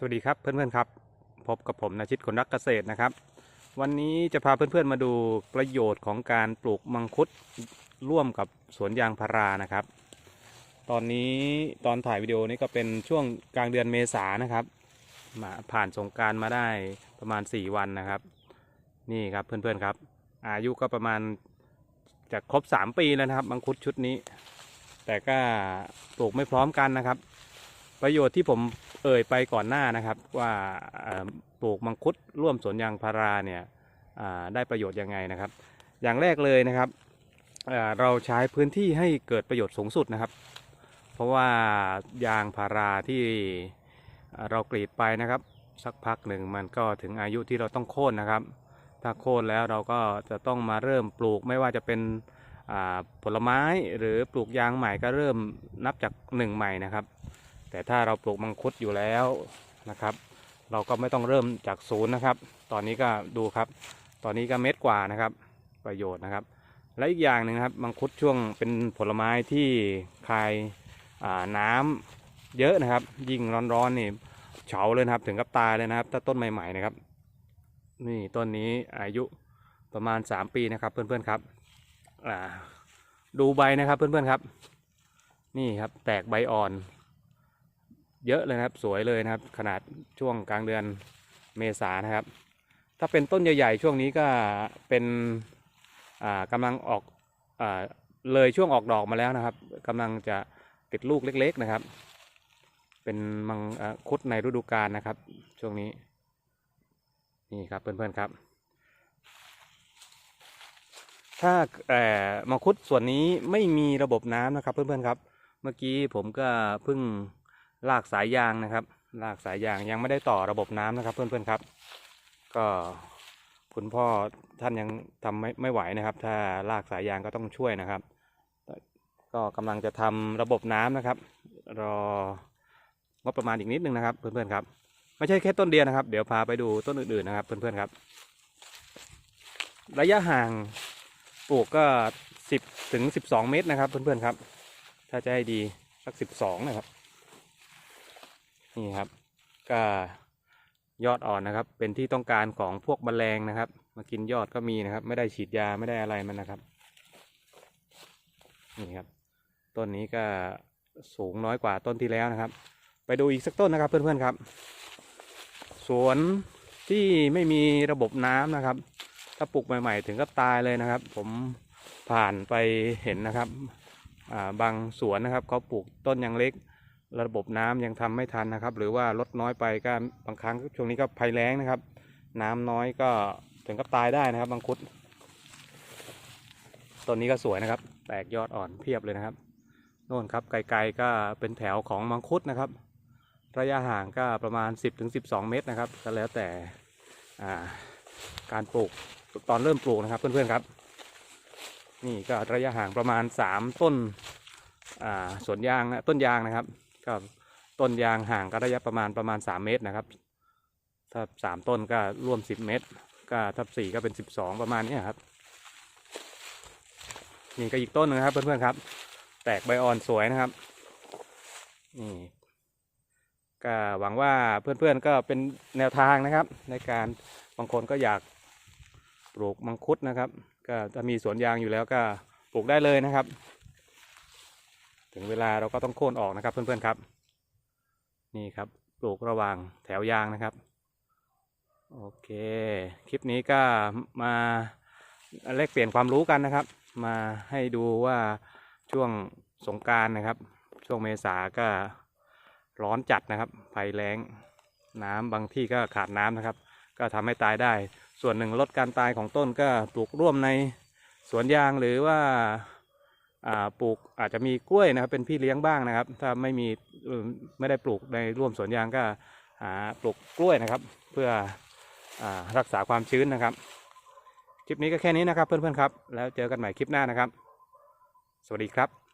สวัสดีครับเพื่อนๆครับ พบกับผมนาชิตคนรักเกษตรนะครับ วันนี้จะพาเพื่อนๆมาดูประโยชน์ของการปลูกมังคุดร่วมกับสวนยางพารานะครับ ตอนนี้ตอนถ่ายวิดีโอนี้ก็เป็นช่วงกลางเดือนเมษานะครับ มาผ่านสงการมาได้ประมาณ 4 วันนะครับ นี่ครับเพื่อนๆครับ อายุก็ประมาณจะครบ 3 ปีแล้วนะครับมังคุดชุดนี้ แต่ก็ปลูกไม่พร้อมกันนะครับ ประโยชน์ที่ผมเอ่ยไปก่อนหน้านะครับว่าปลูกมังคุดร่วมสวนยางพาราเนี่ยได้ประโยชน์ยังไงนะครับ อย่างแรกเลยนะครับเราใช้พื้นที่ให้เกิดประโยชน์สูงสุดนะครับ เพราะว่ายางพาราที่เรากรีดไปนะครับ สักพักหนึ่งมันก็ถึงอายุที่เราต้องโค่นนะครับ ถ้าโค่นแล้วเราก็จะต้องมาเริ่มปลูกไม่ว่าจะเป็นผลไม้หรือปลูกยางใหม่ก็เริ่มนับจากหนึ่งใหม่นะครับ แต่ถ้าเราปลูกมังคุดอยู่แล้วนะครับ เราก็ไม่ต้องเริ่มจากศูนย์นะครับ ตอนนี้ก็ดูครับ ตอนนี้ก็เม็ดกว่านะครับ ประโยชน์นะครับ และอีกอย่างหนึ่งนะครับมังคุดช่วงเป็นผลไม้ที่คายาน้ำเยอะนะครับ ยิ่งร้อนๆนี่เฉาเลยนะครับ ถึงกับตายเลยนะครับ ถ้าต้นใหม่ๆนะครับ นี่ต้นนี้อายุประมาณ 3 ปีนะครับ เพื่อนๆครับดูใบนะครับเพื่อนๆครับ นี่ครับแตกใบอ่อน เยอะเลยนะครับสวยเลยนะครับ ขนาดช่วงกลางเดือนเมษานะครับ ถ้าเป็นต้นใหญ่ๆ ช่วงนี้ก็เป็นอ่ากำลังออกอาเลยช่วงออกดอกมาแล้วนะครับกำลังจะติดลูกเล็ก ๆนะครับ เป็นมังคุดในฤดูกาลนะครับ ช่วงนี้นี่ครับเพื่อนๆครับ ถ้าเอ่อมังคุดส่วนนี้ไม่มีระบบน้ำนะครับเพื่อนๆครับ เมื่อกี้ผมก็เพิ่ง ลากสายยางนะครับ ลากสายยางยังไม่ได้ต่อระบบน้ำนะครับ เพื่อนๆครับ ก็คุณพ่อท่านยังทำไม่ไม่ไหวนะครับ ถ้าลากสายยางก็ต้องช่วยนะครับ ก็กำลังจะทำระบบน้ำนะครับ รองบประมาณอีกนิดนึงนะครับ เพื่อนๆครับ ไม่ใช่แค่ต้นเดียวนะครับ เดี๋ยวพาไปดูต้นอื่นๆนะครับ เพื่อนๆครับ ระยะห่างปลูกก็สิบถึงสิบสองเมตรนะครับ เพื่อนๆครับ ถ้าจะให้ดีสักสิบสองนะครับ นี่ครับก็ยอดอ่อนนะครับ เป็นที่ต้องการของพวกแมลงนะครับ มากินยอดก็มีนะครับ ไม่ได้ฉีดยาไม่ได้อะไรมันนะครับนี่ครับ ต้นนี้ก็สูงน้อยกว่าต้นที่แล้วนะครับ ไปดูอีกสักต้นนะครับเพื่อนๆครับ สวนที่ไม่มีระบบน้ำนะครับ ถ้าปลูกใหม่ ๆ ถึงก็ตายเลยนะครับ ผมผ่านไปเห็นนะครับบางสวนนะครับเขาปลูกต้นยังเล็ก ระบบน้ำยังทำไม่ทันนะครับ หรือว่าลดน้อยไปก็บางครั้งช่วงนี้ก็ภัยแล้งนะครับ น้ำน้อยก็ถึงกับตายได้นะครับมังคุดต้นนี้ก็สวยนะครับ แตกยอดอ่อนเพียบเลยนะครับโน่นครับไกลๆก็เป็นแถวของมังคุดนะครับ ระยะห่างก็ประมาณ 10-12 เมตรนะครับก็แล้วแต่การปลูกตอนเริ่มปลูกนะครับเพื่อนๆครับ นี่ก็ระยะห่างประมาณ 3 ต้นสวนยางนะต้นยางนะครับ ก็ต้นยางห่างก็ระยะประมาณประมาณ 3 เมตรนะครับ ถ้าสามต้นก็ร่วม 10 เมตร ก็ถ้าสี่ก็เป็น 12 ประมาณนี้ครับ นี่ก็อีกต้นหนึงครับเพื่อนๆครับ แตกใบอ่อนสวยนะครับ นี่ก็หวังว่าเพื่อนๆก็เป็นแนวทางนะครับ ในการบางคนก็อยากปลูกมังคุดนะครับ ก็ถ้ามีสวนยางอยู่แล้วก็ปลูกได้เลยนะครับ ถึงเวลาเราก็ต้องโค่นออกนะครับ เพื่อนๆครับ นี่ครับปลูกระหว่างแถวยางนะครับ โอเค คลิปนี้ก็มาแลกเปลี่ยนความรู้กันนะครับ มาให้ดูว่าช่วงสงการนะครับ ช่วงเมษาก็ร้อนจัดนะครับภัยแล้งน้ำบางที่ก็ขาดน้ำนะครับ ก็ทำให้ตายได้ ส่วนหนึ่งลดการตายของต้นก็ปลูกร่วมในสวนยางหรือว่า ปลูกอาจจะมีกล้วยนะครับเป็นพี่เลี้ยงบ้างนะครับ ถ้าไม่มีไม่ได้ปลูกในร่วมสวนยางก็หาปลูกกล้วยนะครับ เพื่ออรักษาความชื้นนะครับ คลิปนี้ก็แค่นี้นะครับเพื่อนๆครับ แล้วเจอกันใหม่คลิปหน้านะครับ สวัสดีครับ